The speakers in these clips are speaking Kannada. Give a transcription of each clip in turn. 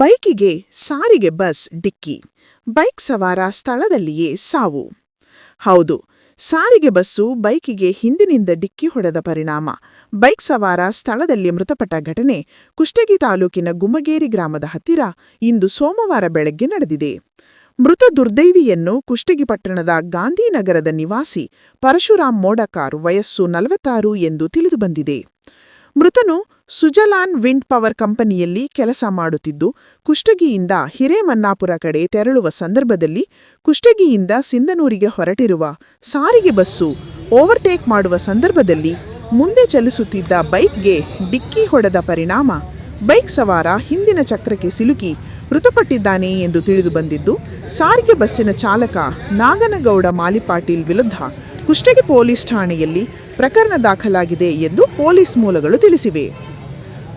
ಬೈಕಿಗೆ ಸಾರಿಗೆ ಬಸ್ ಡಿಕ್ಕಿ. ಬೈಕ್ ಸವಾರ ಸ್ಥಳದಲ್ಲಿಯೇ ಸಾವು. ಹೌದು, ಸಾರಿಗೆ ಬಸ್ಸು ಬೈಕಿಗೆ ಹಿಂದಿನಿಂದ ಡಿಕ್ಕಿ ಹೊಡೆದ ಪರಿಣಾಮ. ಬೈಕ್ ಸವಾರ ಸ್ಥಳದಲ್ಲಿ ಮೃತಪಟ್ಟ ಘಟನೆ ಕುಷ್ಟಗಿ ತಾಲೂಕಿನ ಗುಮ್ಮಗೇರಿ ಗ್ರಾಮದ ಹತ್ತಿರ ಇಂದು ಸೋಮವಾರ ಬೆಳಗ್ಗೆ ನಡೆದಿದೆ. ಮೃತ ದುರ್ದೈವಿಯನ್ನು ಕುಷ್ಟಗಿ ಪಟ್ಟಣದ ಗಾಂಧಿನಗರದ ನಿವಾಸಿ ಪರಶುರಾಮ್ ಮೋಡಕಾರ್ ವಯಸ್ಸು ನಲವತ್ತಾರು ಎಂದು ತಿಳಿದುಬಂದಿದೆ. ಮೃತನು ಸುಜಲಾನ್ ವಿಂಡ್ ಪವರ್ ಕಂಪನಿಯಲ್ಲಿ ಕೆಲಸ ಮಾಡುತ್ತಿದ್ದು, ಕುಷ್ಟಗಿಯಿಂದ ಹಿರೇಮನ್ನಾಪುರ ಕಡೆ ತೆರಳುವ ಸಂದರ್ಭದಲ್ಲಿ ಕುಷ್ಟಗಿಯಿಂದ ಸಿಂಧನೂರಿಗೆ ಹೊರಟಿರುವ ಸಾರಿಗೆ ಬಸ್ಸು ಓವರ್ಟೇಕ್ ಮಾಡುವ ಸಂದರ್ಭದಲ್ಲಿ ಮುಂದೆ ಚಲಿಸುತ್ತಿದ್ದ ಬೈಕ್ಗೆ ಡಿಕ್ಕಿ ಹೊಡೆದ ಪರಿಣಾಮ. ಬೈಕ್ ಸವಾರ ಹಿಂದಿನ ಚಕ್ರಕ್ಕೆ ಸಿಲುಕಿ ಮೃತಪಟ್ಟಿದ್ದಾನೆ ಎಂದು ತಿಳಿದು ಬಂದಿದ್ದು, ಸಾರಿಗೆ ಬಸ್ಸಿನ ಚಾಲಕ ನಾಗನಗೌಡ ಮಾಲಿಪಾಟೀಲ್ ವಿರುದ್ಧ ಕುಷ್ಟಗಿ ಪೊಲೀಸ್ ಠಾಣೆಯಲ್ಲಿ ಪ್ರಕರಣ ದಾಖಲಾಗಿದೆ ಎಂದು ಪೊಲೀಸ್ ಮೂಲಗಳು ತಿಳಿಸಿವೆ.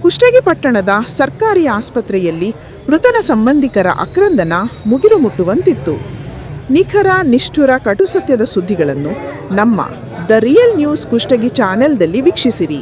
ಕುಷ್ಟಗಿ ಪಟ್ಟಣದ ಸರ್ಕಾರಿ ಆಸ್ಪತ್ರೆಯಲ್ಲಿ ಮೃತನ ಸಂಬಂಧಿಕರ ಅಕ್ರಂದನ ಮುಗಿಲು ಮುಟ್ಟುವಂತಿತ್ತು. ನಿಖರ, ನಿಷ್ಠುರ ಕಟುಸತ್ಯದ ಸುದ್ದಿಗಳನ್ನು ನಮ್ಮ ದ ರಿಯಲ್ ನ್ಯೂಸ್ ಕುಷ್ಟಗಿ ಚಾನೆಲ್ದಲ್ಲಿ ವೀಕ್ಷಿಸಿರಿ.